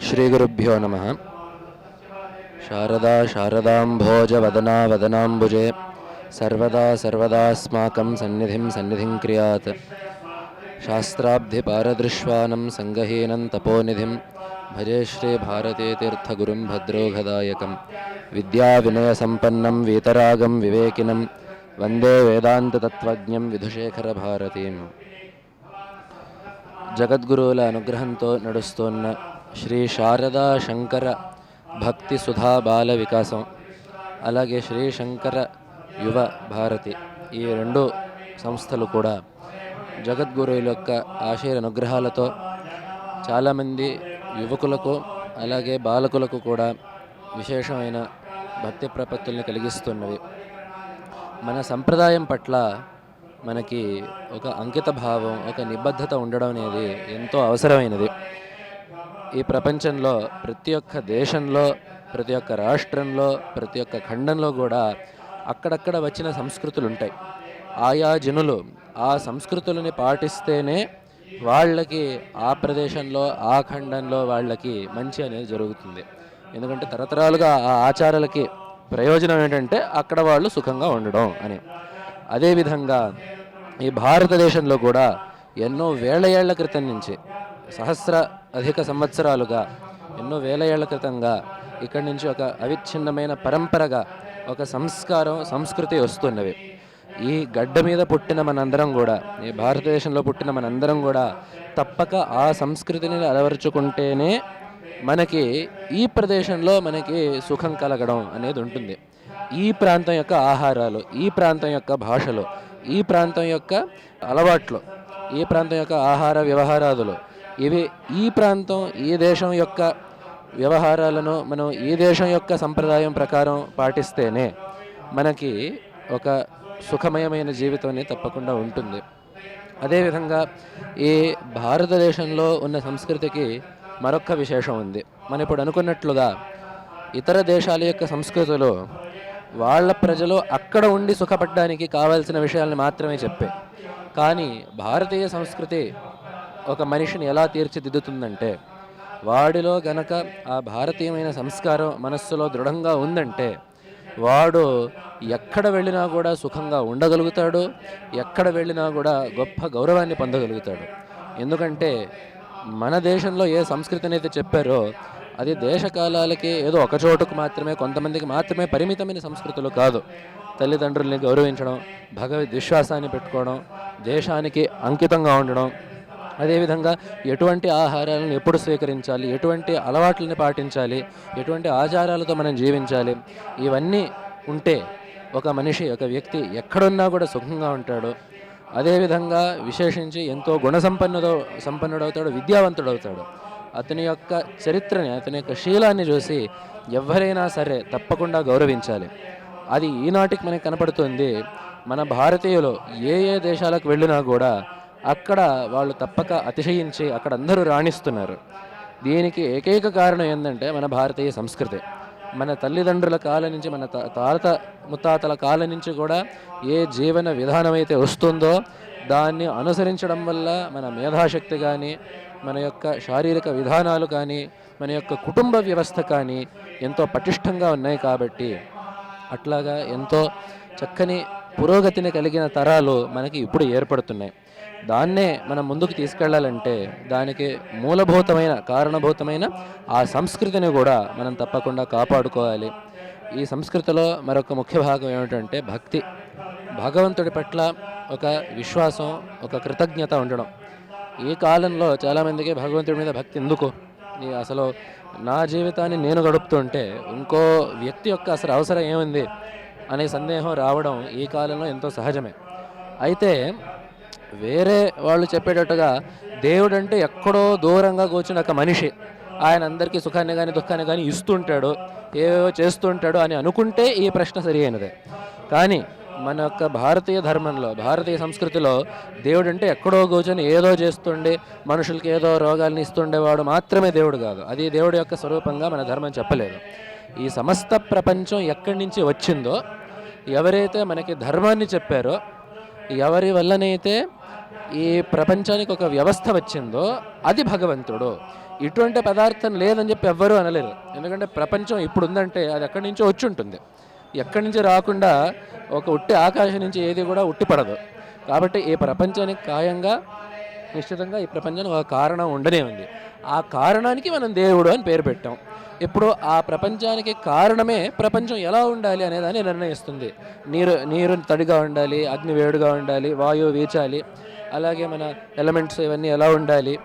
శ్రీగురుభ్యో నమ శారదా శారదాంభోజవదనా వదనాంబుజే సర్వదా సర్వదాస్మాకం సన్నిధిం సన్నిధిం క్రియాత్ శాస్త్రాబ్ధిపారదృశ్వానం సంగహీనం తపోనిధిం భజే శ్రీ భారతీతీర్థగురుం భద్రోగదాయకం విద్యావినయసంపన్నం వీతరాగం వివేకినం వందే వేదాంతతత్వజ్ఞం విధుశేఖరభారతీం జగద్గురువుల అనుగ్రహంతో నడుస్తున్న శ్రీ శారదా శంకర భక్తి సుధా బాల వికాసం అలాగే శ్రీ శంకర యువ భారతి ఈ రెండు సంస్థలు కూడా జగద్గురువుల యొక్క ఆశయ అనుగ్రహాలతో చాలామంది యువకులకు అలాగే బాలకులకు కూడా విశేషమైన భక్తి ప్రపత్తుల్ని కలిగిస్తున్నవి మన సంప్రదాయం పట్ల మనకి ఒక అంకిత భావం ఒక నిబద్ధత ఉండడం అనేది ఎంతో అవసరమైనది. ఈ ప్రపంచంలో ప్రతి ఒక్క దేశంలో ప్రతి ఒక్క రాష్ట్రంలో ప్రతి ఒక్క ఖండంలో కూడా అక్కడక్కడ వచ్చిన సంస్కృతులు ఉంటాయి ఆయా జనులు ఆ సంస్కృతులని పాటిస్తేనే వాళ్ళకి ఆ ప్రదేశంలో ఆ ఖండంలో వాళ్ళకి మంచి అనేది జరుగుతుంది. ఎందుకంటే తరతరాలుగా ఆ ఆచారాలకి ప్రయోజనం ఏంటంటే అక్కడ వాళ్ళు సుఖంగా ఉండడం అని. అదేవిధంగా ఈ భారతదేశంలో కూడా ఎన్నో వేల ఏళ్ళ క్రితం నుంచి సహస్ర అధిక సంవత్సరాలుగా ఎన్నో వేల ఏళ్ళ క్రితంగా ఇక్కడి నుంచి ఒక అవిచ్ఛిన్నమైన పరంపరగా ఒక సంస్కారం సంస్కృతి వస్తున్నవి. ఈ గడ్డ మీద పుట్టిన మనందరం కూడా ఈ భారతదేశంలో పుట్టిన మనందరం కూడా తప్పక ఆ సంస్కృతిని అలవరుచుకుంటేనే మనకి ఈ ప్రదేశంలో మనకి సుఖం కలగడం అనేది ఉంటుంది. ఈ ప్రాంతం యొక్క ఆహారాలు ఈ ప్రాంతం యొక్క భాషలు ఈ ప్రాంతం యొక్క అలవాట్లు ఈ ప్రాంతం యొక్క ఆహార వ్యవహారాదులు ఇవి ఈ ప్రాంతం ఈ దేశం యొక్క వ్యవహారాలను మనం ఈ దేశం యొక్క సంప్రదాయం ప్రకారం పాటిస్తేనే మనకి ఒక సుఖమయమైన జీవితం అనేది తప్పకుండా ఉంటుంది. అదేవిధంగా ఈ భారతదేశంలో ఉన్న సంస్కృతికి మరొక విశేషం ఉంది. మనం ఇప్పుడు అనుకున్నట్లుగా ఇతర దేశాల యొక్క సంస్కృతులు వాళ్ళ ప్రజలు అక్కడ ఉండి సుఖపడడానికి కావాల్సిన విషయాలను మాత్రమే చెప్పే. కానీ భారతీయ సంస్కృతి ఒక మనిషిని ఎలా తీర్చిదిద్దుతుందంటే వాడిలో గనక ఆ భారతీయమైన సంస్కారం మనస్సులో దృఢంగా ఉందంటే వాడు ఎక్కడ వెళ్ళినా కూడా సుఖంగా ఉండగలుగుతాడు ఎక్కడ వెళ్ళినా కూడా గొప్ప గౌరవాన్ని పొందగలుగుతాడు. ఎందుకంటే మన దేశంలో ఏ సంస్కృతిని అయితే చెప్పారో అది దేశకాలాలకి ఏదో ఒక చోటుకు మాత్రమే కొంతమందికి మాత్రమే పరిమితమైన సంస్కృతులు కాదు. తల్లిదండ్రుల్ని గౌరవించడం భగవద్ విశ్వాసాన్ని పెట్టుకోవడం దేశానికి అంకితంగా ఉండడం అదేవిధంగా ఎటువంటి ఆహారాలను ఎప్పుడు స్వీకరించాలి ఎటువంటి అలవాట్లని పాటించాలి ఎటువంటి ఆచారాలతో మనం జీవించాలి ఇవన్నీ ఉంటే ఒక మనిషి ఒక వ్యక్తి ఎక్కడున్నా కూడా సుఖంగా ఉంటాడు. అదేవిధంగా విశేషించి ఎంతో గుణ సంపన్నుడు సంపన్నుడవుతాడు విద్యావంతుడవుతాడు. అతని యొక్క చరిత్రని అతని యొక్క శీలాన్ని చూసి ఎవరైనా సరే తప్పకుండా గౌరవించాలి. అది ఈనాటికి మనకి కనపడుతుంది మన భారతీయులు ఏ ఏ దేశాలకు వెళ్ళినా కూడా అక్కడ వాళ్ళు తప్పక అతిశయించి అక్కడ అందరూ రాణిస్తున్నారు. దీనికి ఏకైక కారణం ఏంటంటే మన భారతీయ సంస్కృతి. మన తల్లిదండ్రుల కాలం నుంచి మన తాత ముత్తాతల కాలం నుంచి కూడా ఏ జీవన విధానం అయితే వస్తుందో దాన్ని అనుసరించడం వల్ల మన మేధాశక్తి కానీ మన యొక్క శారీరక విధానాలు కానీ మన యొక్క కుటుంబ వ్యవస్థ కానీ ఎంతో పటిష్టంగా ఉన్నాయి కాబట్టి అట్లాగా ఎంతో చక్కని పురోగతిని కలిగిన తరాలు మనకి ఇప్పుడు ఏర్పడుతున్నాయి. దాన్నే మనం ముందుకు తీసుకెళ్ళాలంటే దానికి మూలభూతమైన కారణభూతమైన ఆ సంస్కృతిని కూడా మనం తప్పకుండా కాపాడుకోవాలి. ఈ సంస్కృతిలో మరొక ముఖ్య భాగం ఏమిటంటే భక్తి. భగవంతుడి పట్ల ఒక విశ్వాసం ఒక కృతజ్ఞత ఉండడం. ఈ కాలంలో చాలామందికి భగవంతుడి మీద భక్తి ఎందుకు? అసలు నా జీవితాన్ని నేను గడుపుతుంటే ఇంకో వ్యక్తి యొక్క అసలు అవసరం ఏముంది? అనే సందేహం రావడం ఈ కాలంలో ఎంతో సహజమే. అయితే వేరే వాళ్ళు చెప్పేటట్టుగా దేవుడు అంటే ఎక్కడో దూరంగా కూర్చుని ఒక మనిషి. ఆయన అందరికీ సుఖాన్ని కానీ దుఃఖాన్ని కానీ ఇస్తుంటాడు. ఏవేవో చేస్తుంటాడు అని అనుకుంటే ఈ ప్రశ్న సరి అయినదే. కానీ మన యొక్క భారతీయ ధర్మంలో భారతీయ సంస్కృతిలో దేవుడు అంటే ఎక్కడో కూర్చొని ఏదో చేస్తుండే మనుషులకి ఏదో రోగాల్ని ఇస్తుండేవాడు మాత్రమే దేవుడు కాదు. అది దేవుడి యొక్క స్వరూపంగా మన ధర్మం చెప్పలేదు. ఈ సమస్త ప్రపంచం ఎక్కడి నుంచి వచ్చిందో ఎవరైతే మనకి ధర్మాన్ని చెప్పారో ఎవరి వల్లనైతే ఈ ప్రపంచానికి ఒక వ్యవస్థ వచ్చిందో అది భగవంతుడు. ఇటువంటి పదార్థం లేదని చెప్పి ఎవ్వరూ అనలేరు. ఎందుకంటే ప్రపంచం ఇప్పుడు ఉందంటే అది ఎక్కడి నుంచో వచ్చి ఉంటుంది. ఎక్కడి నుంచి రాకుండా ఒక ఉట్టి ఆకాశం నుంచి ఏది కూడా ఉట్టిపడదు కాబట్టి ఈ ప్రపంచానికి ఖాయంగా నిశ్చితంగా ఈ ప్రపంచానికి ఒక కారణం ఉండనే ఉంది. ఆ కారణానికి మనం దేవుడు అని పేరు పెట్టాం. ఇప్పుడు ఆ ప్రపంచానికి కారణమే ప్రపంచం ఎలా ఉండాలి అనేదాన్ని నిర్ణయిస్తుంది. నీరు నీరు తడిగా ఉండాలి అగ్ని వేడిగా ఉండాలి వాయువు వీచాలి. అలాగే మన ఎలిమెంట్స్ ఇవన్నీ ఎలా ఉండాలి?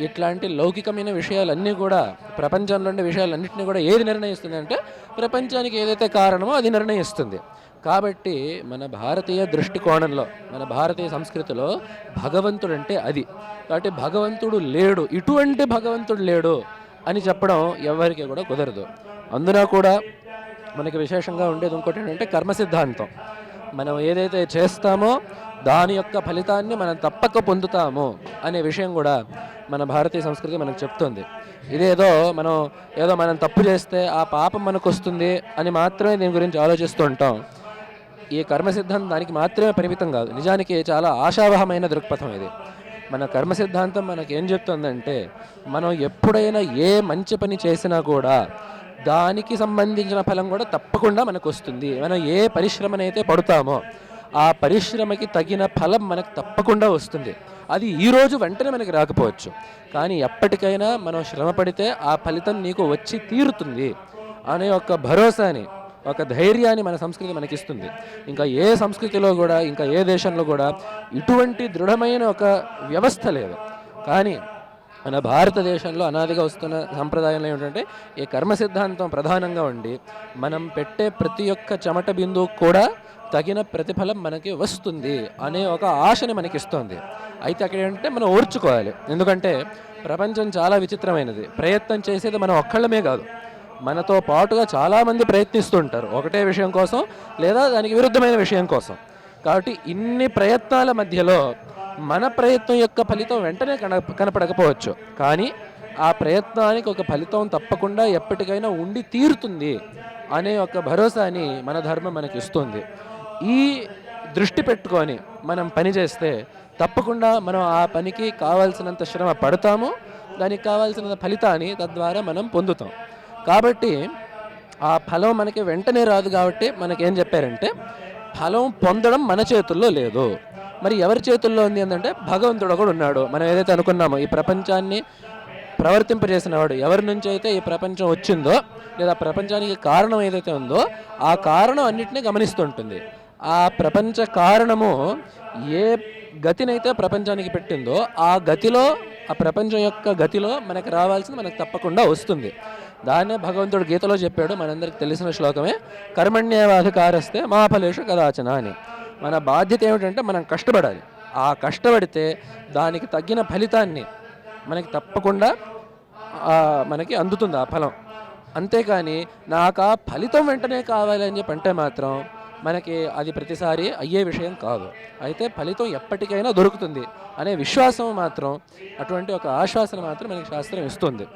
ఇట్లాంటి లౌకికమైన విషయాలన్నీ కూడా ప్రపంచంలో ఉండే విషయాలన్నింటినీ కూడా ఏది నిర్ణయిస్తుంది అంటే ప్రపంచానికి ఏదైతే కారణమో అది నిర్ణయిస్తుంది. కాబట్టి మన భారతీయ దృష్టికోణంలో మన భారతీయ సంస్కృతిలో భగవంతుడు అంటే అది. కాబట్టి భగవంతుడు లేడు ఇటువంటి భగవంతుడు లేడు అని చెప్పడం ఎవరికి కూడా కుదరదు. అందున కూడా మనకి విశేషంగా ఉండేది ఇంకోటి ఏంటంటే కర్మ సిద్ధాంతం మనం ఏదైతే చేస్తామో దాని యొక్క ఫలితాన్ని మనం తప్పక పొందుతాము అనే విషయం కూడా మన భారతీయ సంస్కృతి మనకు చెప్తుంది. ఇదేదో మనం ఏదో మనం తప్పు చేస్తే ఆ పాపం మనకు వస్తుంది అని మాత్రమే దీని గురించి ఆలోచిస్తూ ఉంటాం. ఈ కర్మసిద్ధం దానికి మాత్రమే పరిమితం కాదు. నిజానికి చాలా ఆశావహమైన దృక్పథం ఇది. మన కర్మ సిద్ధాంతం మనకి ఏం చెప్తుందంటే మనం ఎప్పుడైనా ఏ మంచి పని చేసినా కూడా దానికి సంబంధించిన ఫలం కూడా తప్పకుండా మనకు వస్తుంది మనం ఏ పరిశ్రమనైతే పడుతామో ఆ పరిశ్రమకి తగిన ఫలం మనకు తప్పకుండా వస్తుంది. అది ఈరోజు వెంటనే మనకి రాకపోవచ్చు. కానీ ఎప్పటికైనా మనం శ్రమ పడితే ఆ ఫలితం నీకు వచ్చి తీరుతుంది అనే ఒక భరోసాని ఒక ధైర్యాన్ని మన సంస్కృతి మనకిస్తుంది. ఇంకా ఏ సంస్కృతిలో కూడా ఇంకా ఏ దేశంలో కూడా ఇటువంటి దృఢమైన ఒక వ్యవస్థ లేదు. కానీ మన భారతదేశంలో అనాదిగా వస్తున్న సంప్రదాయంలో ఏమిటంటే ఈ కర్మ సిద్ధాంతం ప్రధానంగా ఉండి మనం పెట్టే ప్రతి ఒక్క చెమట బిందువు కూడా తగిన ప్రతిఫలం మనకి వస్తుంది అనే ఒక ఆశని మనకి ఇస్తుంది అయితే అక్కడ ఏంటంటే మనం ఓర్చుకోవాలి. ఎందుకంటే ప్రపంచం చాలా విచిత్రమైనది. ప్రయత్నం చేసేది మనం ఒక్కళ్ళమే కాదు. మనతో పాటుగా చాలామంది ప్రయత్నిస్తుంటారు. ఒకటే విషయం కోసం లేదా దానికి విరుద్ధమైన విషయం కోసం. కాబట్టి ఇన్ని ప్రయత్నాల మధ్యలో మన ప్రయత్నం యొక్క ఫలితం వెంటనే కన కనపడకపోవచ్చు. కానీ ఆ ప్రయత్నానికి ఒక ఫలితం తప్పకుండా ఎప్పటికైనా ఉండి తీరుతుంది అనే ఒక భరోసాని మన ధర్మం మనకి ఇస్తుంది. ఈ దృష్టి పెట్టుకొని మనం పని చేస్తే తప్పకుండా మనం ఆ పనికి కావాల్సినంత శ్రమ పడతాము. దానికి కావాల్సిన ఫలితాన్ని తద్వారా మనం పొందుతాం. కాబట్టి ఆ ఫలం మనకి వెంటనే రాదు కాబట్టి మనకేం చెప్పారంటే ఫలం పొందడం మన చేతుల్లో లేదు. మరి ఎవరి చేతుల్లో ఉంది ఏంటంటే భగవంతుడు ఒకడు ఉన్నాడు. మనం ఏదైతే అనుకున్నామో ఈ ప్రపంచాన్ని ప్రవర్తింపజేసినవాడు ఎవరి నుంచి అయితే ఈ ప్రపంచం వచ్చిందో లేదా ప్రపంచానికి కారణం ఏదైతే ఉందో ఆ కారణం అన్నిటినీ గమనిస్తుంటుంది. ఆ ప్రపంచ కారణము ఏ గతినైతే ప్రపంచానికి పెట్టిందో ఆ గతిలో ఆ ప్రపంచం యొక్క గతిలో మనకు రావాల్సింది మనకు తప్పకుండా వస్తుంది. దాన్నే భగవంతుడు గీతలో చెప్పాడు మనందరికి తెలిసిన శ్లోకమే కర్మణ్యేవాధికారస్తే మా ఫలేషు కదాచన అని. మన బాధ్యత ఏమిటంటే మనం కష్టపడాలి. ఆ కష్టపడితే దానికి తగ్గిన ఫలితాన్ని మనకి తప్పకుండా మనకి అందుతుంది ఆ ఫలం. అంతేకాని నాకు ఆ ఫలితం వెంటనే కావాలి అని చెప్పి అంటే మాత్రం మనకి అది ప్రతిసారి అయ్యే విషయం కాదు. అయితే ఫలితం ఎప్పటికైనా దొరుకుతుంది అనే విశ్వాసం మాత్రం అటువంటి ఒక ఆశ్వాసన మాత్రం మనకి శాస్త్రం ఇస్తుంది.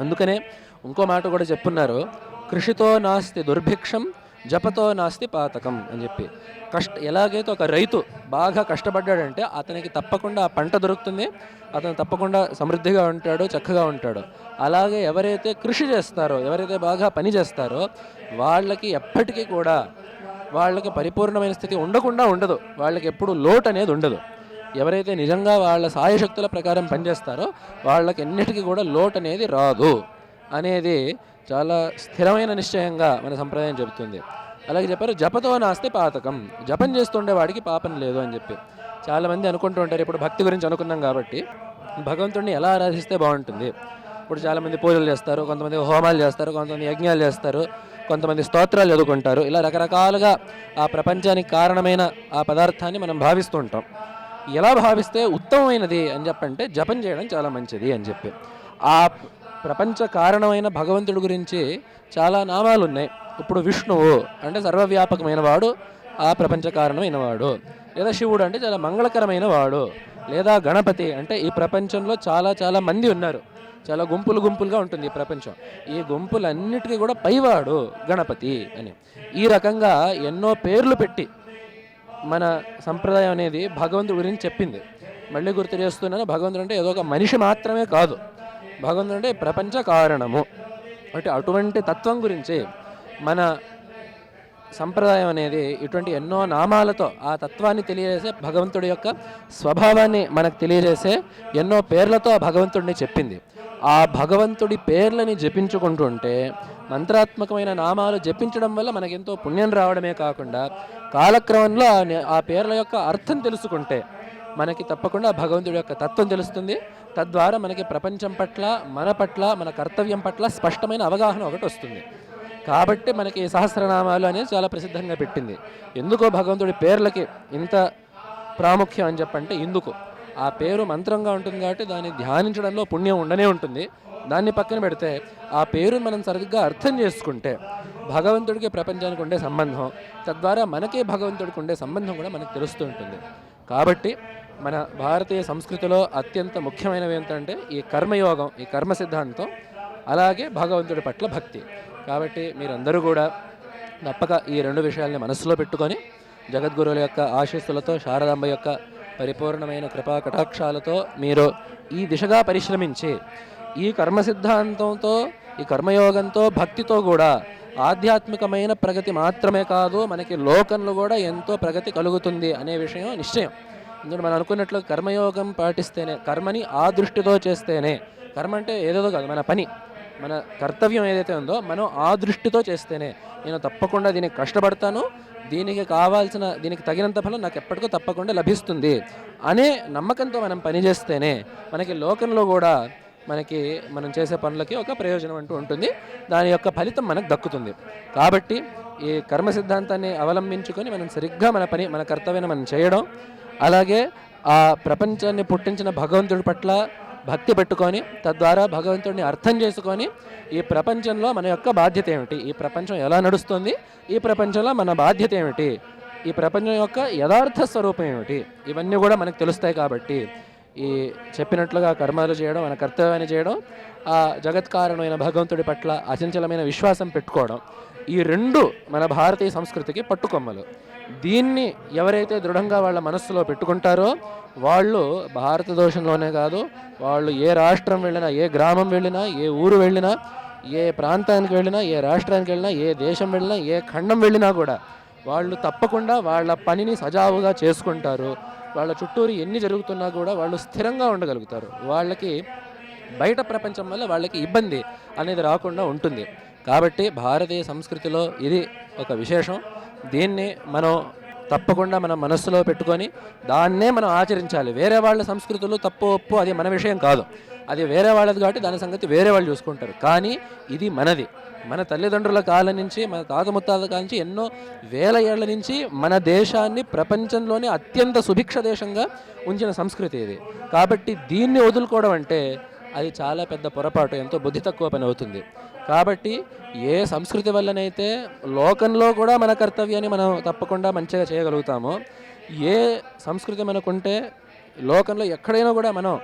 అందుకనే ఇంకో మాట కూడా చెప్పున్నారు. కృషితో నాస్తి దుర్భిక్షం జపతో నాస్తి పాతకం అని చెప్పి. కష్ట ఎలాగైతే ఒక రైతు బాగా కష్టపడ్డాడంటే అతనికి తప్పకుండా ఆ పంట దొరుకుతుంది. అతను తప్పకుండా సమృద్ధిగా ఉంటాడు చక్కగా ఉంటాడు. అలాగే ఎవరైతే కృషి చేస్తారో ఎవరైతే బాగా పని చేస్తారో వాళ్ళకి ఎప్పటికీ కూడా వాళ్ళకి పరిపూర్ణమైన స్థితి ఉండకుండా ఉండదు. వాళ్ళకి ఎప్పుడు లోటు అనేది ఉండదు. ఎవరైతే నిజంగా వాళ్ళ సాయశక్తుల ప్రకారం పనిచేస్తారో వాళ్ళకి ఎన్నిటికీ కూడా లోటు అనేది రాదు. అనేది చాలా స్థిరమైన నిశ్చయంగా మన సంప్రదాయం చెబుతుంది. అలాగే చెప్పారు జపతో నాస్తే పాతకం. జపం చేస్తుండే వాడికి పాపం లేదు అని చెప్పి. చాలామంది అనుకుంటూ ఉంటారు ఇప్పుడు భక్తి గురించి అనుకున్నాం కాబట్టి భగవంతుడిని ఎలా ఆరాధిస్తే బాగుంటుంది? ఇప్పుడు చాలామంది పూజలు చేస్తారు కొంతమంది హోమాలు చేస్తారు కొంతమంది యజ్ఞాలు చేస్తారు కొంతమంది స్తోత్రాలు చదువుకుంటారు. ఇలా రకరకాలుగా ఆ ప్రపంచానికి కారణమైన ఆ పదార్థాన్ని మనం భావిస్తూ ఉంటాం. ఎలా భావిస్తే ఉత్తమమైనది అని చెప్పంటే జపం చేయడం చాలా మంచిది అని చెప్పి. ఆ ప్రపంచ కారణమైన భగవంతుడి గురించి చాలా నామాలు ఉన్నాయి ఇప్పుడు విష్ణువు అంటే సర్వవ్యాపకమైన వాడు ఆ ప్రపంచ కారణమైన వాడు. లేదా శివుడు అంటే చాలా మంగళకరమైన వాడు. లేదా గణపతి అంటే ఈ ప్రపంచంలో చాలా చాలా మంది ఉన్నారు. చాలా గుంపులు గుంపులుగా ఉంటుంది ఈ ప్రపంచం. ఈ గుంపులన్నిటికీ కూడా పైవాడు గణపతి అని. ఈ రకంగా ఎన్నో పేర్లు పెట్టి మన సంప్రదాయం అనేది భగవంతుడి గురించి చెప్పింది. మళ్ళీ గుర్తు చేస్తున్నాను భగవంతుడు అంటే ఏదో ఒక మనిషి మాత్రమే కాదు. భగవంతుడు ప్రపంచ కారణము. అంటే అటువంటి తత్వం గురించి మన సంప్రదాయం అనేది ఇటువంటి ఎన్నో నామాలతో ఆ తత్వాన్ని తెలియజేసే భగవంతుడి యొక్క స్వభావాన్ని మనకు తెలియజేసే ఎన్నో పేర్లతో ఆ భగవంతుడిని చెప్పింది. ఆ భగవంతుడి పేర్లని జపించుకుంటుంటే మంత్రాత్మకమైన నామాలు జపించడం వల్ల మనకెంతో పుణ్యం రావడమే కాకుండా కాలక్రమంలో ఆ ఆ పేర్ల యొక్క అర్థం తెలుసుకుంటే మనకి తప్పకుండా భగవంతుడి యొక్క తత్వం తెలుస్తుంది. తద్వారా మనకి ప్రపంచం పట్ల మన పట్ల మన కర్తవ్యం పట్ల స్పష్టమైన అవగాహన ఒకటి వస్తుంది. కాబట్టి మనకి ఈ సహస్రనామాలు అనేది చాలా ప్రసిద్ధంగా పెట్టింది. ఎందుకో భగవంతుడి పేర్లకి ఇంత ప్రాముఖ్యం అని చెప్పంటే ఎందుకు ఆ పేరు మంత్రంగా ఉంటుంది కాబట్టి దాన్ని ధ్యానించడంలో పుణ్యం ఉండనే ఉంటుంది. దాన్ని పక్కన పెడితే ఆ పేరును మనం సరిగ్గా అర్థం చేసుకుంటే భగవంతుడికి ప్రపంచానికి ఉండే సంబంధం తద్వారా మనకే భగవంతుడికి ఉండే సంబంధం కూడా మనకు తెలుస్తూ ఉంటుంది. కాబట్టి మన భారతీయ సంస్కృతిలో అత్యంత ముఖ్యమైనవి ఏంటంటే ఈ కర్మయోగం ఈ కర్మ సిద్ధాంతం అలాగే భగవంతుడి పట్ల భక్తి. కాబట్టి మీరందరూ కూడా తప్పక ఈ రెండు విషయాల్ని మనస్సులో పెట్టుకొని జగద్గురువుల యొక్క ఆశీస్సులతో శారదాంబ యొక్క పరిపూర్ణమైన కృపా కటాక్షాలతో మీరు ఈ దిశగా పరిశ్రమించి ఈ కర్మ సిద్ధాంతంతో ఈ కర్మయోగంతో భక్తితో కూడా ఆధ్యాత్మికమైన ప్రగతి మాత్రమే కాదు మనకి లోకంలో కూడా ఎంతో ప్రగతి కలుగుతుంది అనే విషయం నిశ్చయం. ఎందుకంటే మనం అనుకున్నట్లు కర్మయోగం పాటిస్తేనే కర్మని ఆ దృష్టితో చేస్తేనే కర్మ అంటే ఏదేదో కాదు మన పని మన కర్తవ్యం ఏదైతే ఉందో మనం ఆ దృష్టితో చేస్తేనే. నేను తప్పకుండా దీనికి కష్టపడతాను దీనికి కావాల్సిన దీనికి తగినంత ఫలం నాకు ఎప్పటికో తప్పకుండా లభిస్తుంది అనే నమ్మకంతో మనం పనిచేస్తేనే మనకి లోకంలో కూడా మనకి మనం చేసే పనులకి ఒక ప్రయోజనం అంటూ ఉంటుంది. దాని యొక్క ఫలితం మనకు దక్కుతుంది. కాబట్టి ఈ కర్మ సిద్ధాంతాన్ని అవలంబించుకొని మనం సరిగ్గా మన పని మన కర్తవ్యాన్ని మనం చేయడం అలాగే ఆ ప్రపంచాన్ని పుట్టించిన భగవంతుడి పట్ల భక్తి పెట్టుకొని తద్వారా భగవంతుడిని అర్థం చేసుకొని ఈ ప్రపంచంలో మన యొక్క బాధ్యత ఏమిటి? ఈ ప్రపంచం ఎలా నడుస్తుంది? ఈ ప్రపంచంలో మన బాధ్యత ఏమిటి? ఈ ప్రపంచం యొక్క యథార్థ స్వరూపం ఏమిటి? ఇవన్నీ కూడా మనకు తెలుస్తాయి కాబట్టి ఈ చెప్పినట్లుగా కర్మలు చేయడం మన కర్తవ్యాన్ని చేయడం ఆ జగత్ కారణమైన భగవంతుడి పట్ల అచంచలమైన విశ్వాసం పెట్టుకోవడం ఈ రెండు మన భారతీయ సంస్కృతికి పట్టుకొమ్మలు. దీన్ని ఎవరైతే దృఢంగా వాళ్ళ మనస్సులో పెట్టుకుంటారో వాళ్ళు భారతదేశంలోనే కాదు వాళ్ళు ఏ రాష్ట్రం వెళ్ళినా ఏ గ్రామం వెళ్ళినా ఏ ఊరు వెళ్ళినా ఏ ప్రాంతానికి వెళ్ళినా ఏ రాష్ట్రానికి వెళ్ళినా ఏ దేశం వెళ్ళినా ఏ ఖండం వెళ్ళినా కూడా వాళ్ళు తప్పకుండా వాళ్ళ పనిని సజావుగా చేసుకుంటారు. వాళ్ళ చుట్టూరు ఎన్ని జరుగుతున్నా కూడా వాళ్ళు స్థిరంగా ఉండగలుగుతారు. వాళ్ళకి బయట ప్రపంచం వల్ల వాళ్ళకి ఇబ్బంది అనేది రాకుండా ఉంటుంది. కాబట్టి భారతీయ సంస్కృతిలో ఇది ఒక విశేషం. దీన్ని మనం తప్పకుండా మన మనస్సులో పెట్టుకొని దాన్నే మనం ఆచరించాలి. వేరే వాళ్ళ సంస్కృతులు తప్పు ఒప్పు అది మన విషయం కాదు. అది వేరే వాళ్ళది కాబట్టి దాని సంగతి వేరే వాళ్ళు చూసుకుంటారు. కానీ ఇది మనది. మన తల్లిదండ్రుల కాలం నుంచి మన తాత ముత్తాత కాలం నుంచి ఎన్నో వేల ఏళ్ళ నుంచి మన దేశాన్ని ప్రపంచంలోనే అత్యంత సుభిక్ష దేశంగా ఉంచిన సంస్కృతి ఇది. కాబట్టి దీన్ని వదులుకోవడం అంటే అది చాలా పెద్ద పొరపాటు ఎంతో బుద్ధి తక్కువ పని అవుతుంది. కాబట్టి ఏ సంస్కృతి వల్లనైతే లోకంలో కూడా మన కర్తవ్యాన్ని మనం తప్పకుండా మంచిగా చేయగలుగుతామో ఏ సంస్కృతి మనకుంటే లోకంలో ఎక్కడైనా కూడా మనం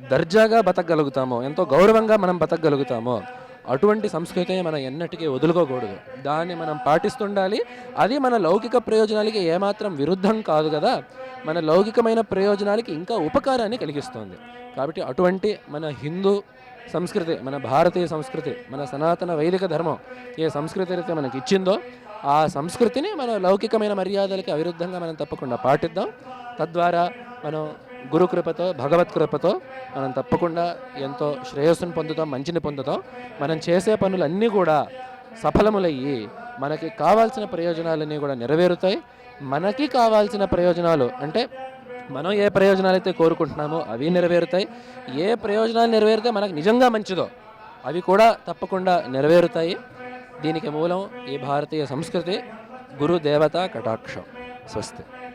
దర్జాగా బతకగలుగుతామో ఎంతో గౌరవంగా మనం బతకగలుగుతామో అటువంటి సంస్కృతిని మనం ఎన్నటికీ వదులుకోకూడదు. దాన్ని మనం పాటిస్తుండాలి. అది మన లౌకిక ప్రయోజనాలకి ఏమాత్రం విరుద్ధం కాదు కదా. మన లౌకికమైన ప్రయోజనాలకి ఇంకా ఉపకారాన్ని కలిగిస్తుంది. కాబట్టి అటువంటి మన హిందూ సంస్కృతి మన భారతీయ సంస్కృతి మన సనాతన వైదిక ధర్మం ఏ సంస్కృతి అయితే మనకి ఇచ్చిందో ఆ సంస్కృతిని మన లౌకికమైన మర్యాదలకి అవిరుద్ధంగా మనం తప్పకుండా పాటిద్దాం. తద్వారా మనం గురుకృపతో భగవత్ కృపతో మనం తప్పకుండా ఎంతో శ్రేయస్సును పొందుతాం మంచిని పొందుతాం. మనం చేసే పనులన్నీ కూడా సఫలములయ్యి మనకి కావాల్సిన ప్రయోజనాలన్నీ కూడా నెరవేరుతాయి. మనకి కావాల్సిన ప్రయోజనాలు అంటే మనం ఏ ప్రయోజనాలు అయితే కోరుకుంటున్నామో అవి నెరవేరుతాయి. ఏ ప్రయోజనాలు నెరవేరితే మనకు నిజంగా మంచిదో అవి కూడా తప్పకుండా నెరవేరుతాయి. దీనికి మూలం ఈ భారతీయ సంస్కృతి గురు దేవత కటాక్షం. స్వస్తి.